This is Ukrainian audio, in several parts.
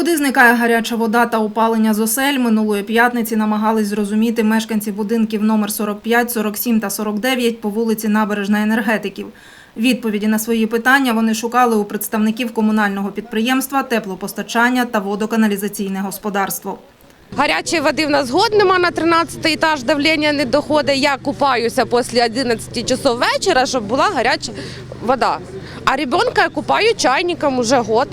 Куди зникає гаряча вода та опалення з осель, минулої п'ятниці намагались зрозуміти мешканці будинків номер 45, 47 та 49 по вулиці Набережна енергетиків. Відповіді на свої питання вони шукали у представників комунального підприємства теплопостачання та водоканалізаційне господарство. Гарячої води в нас год нема на 13 етаж, давлення не доходить. Я купаюся після 11 часов вечора, щоб була гаряча вода. А ребенка я купаю чайником уже год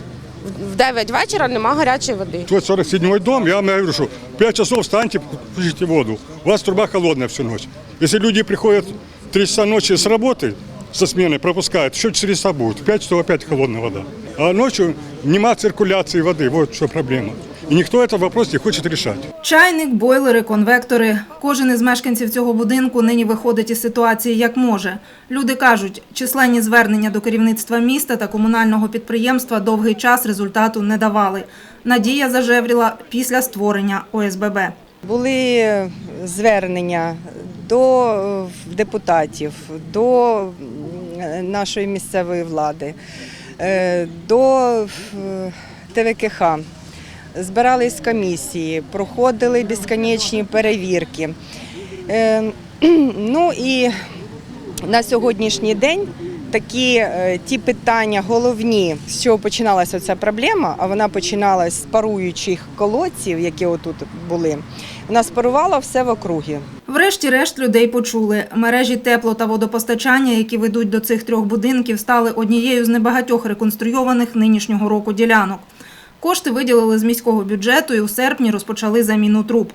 В 9 вечора нема гарячої води. Вот 47-й дом, я вам говорю, что 5 часов встаньте, включите воду. У вас труба холодная всю ночь. Если люди приходят в 3 часа ночи с работы, со смены, пропускают, еще 4 часа будет. В 5 часов опять холодная вода. А ночью нема циркуляции воды, вот что проблема. И никто этот вопрос не хочет решать. Чайник, бойлери, конвектори. Кожен із мешканців цього будинку нині виходить із ситуації як може. Люди кажуть, численні звернення до керівництва міста та комунального підприємства довгий час результату не давали. Надія зажевріла після створення ОСББ. Були звернення до е, депутатів, до нашої місцевої влади, е, до е, ТВКХ. Збирались комісії, проходили безконечні перевірки. Е, Ну і на сьогоднішній день такі е, ті питання головні, з чого починалася ця проблема, а вона починалась з паруючих колодців, які отут були. Вона спарувала все в округі. Врешті-решт людей почули. Мережі тепло та водопостачання, які ведуть до цих трьох будинків, стали однією з небагатьох реконструйованих нинішнього року ділянок. Кошти виділили з міського бюджету і у серпні розпочали заміну труб.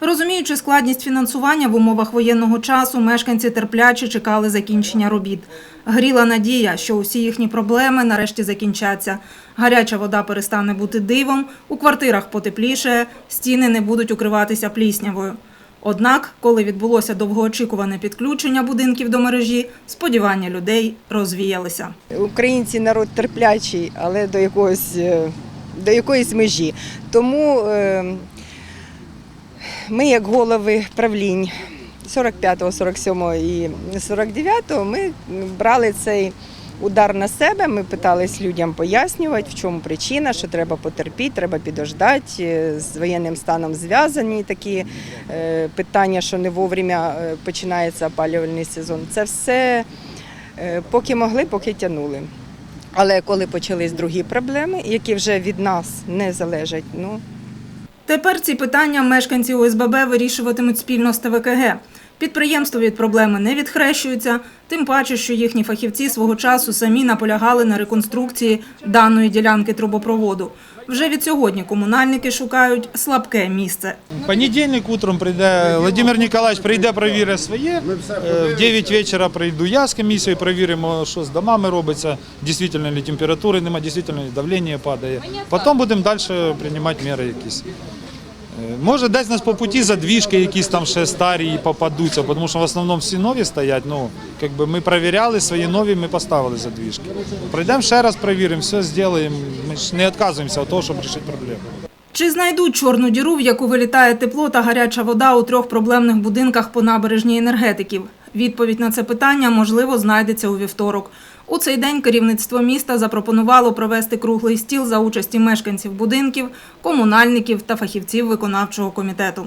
Розуміючи складність фінансування в умовах воєнного часу, мешканці терпляче чекали закінчення робіт. Гріла надія, що усі їхні проблеми нарешті закінчаться. Гаряча вода перестане бути дивом, у квартирах потеплішає, стіни не будуть укриватися пліснявою. Однак, коли відбулося довгоочікуване підключення будинків до мережі, сподівання людей розвіялися. Українці народ терплячий, але до якогось, е, до якоїсь межі. Тому е, ми, як голови правлінь 45-го, 47-го і 49-го, ми брали цей удар на себе. Ми питались людям пояснювати, в чому причина, що треба потерпіти, треба підождати. Е, З воєнним станом зв'язані такі е, питання, що не вовремя починається опалювальний сезон. Це все поки могли, поки тягнули. Але коли почались другі проблеми, які вже від нас не залежать, ну Тепер ці питання мешканці ОСББ вирішуватимуть спільно з ТВКГ. Підприємство від проблеми не відхрещується, тим паче, що їхні фахівці свого часу самі наполягали на реконструкції даної ділянки трубопроводу. Вже від сьогодні комунальники шукають слабке місце. Понедільник утром прийде Владимир Ніколаєвич прийде, перевірить своє. Е, В 9 вечора прийду я з комісією, перевіримо, що з домами робиться, дійсно ли температури немає, дійсно ли давлення падає. Потім будемо далі приймати міри якісь. Е, Може, десь нас по путі задвіжки якісь там ще старі і попадуться, тому що в основному всі нові стоять. Ну, якби ми перевіряли свої нові, ми поставили задвіжки. Прийдемо ще раз, перевіримо, все зробимо. Ми ж не відказуємося від того, щоб вирішити проблему. Чи знайдуть чорну діру, в яку вилітає тепло та гаряча вода у трьох проблемних будинках по набережній енергетиків? Відповідь на це питання, можливо, знайдеться у вівторок. У цей день керівництво міста запропонувало провести круглий стіл за участі мешканців будинків, комунальників та фахівців виконавчого комітету.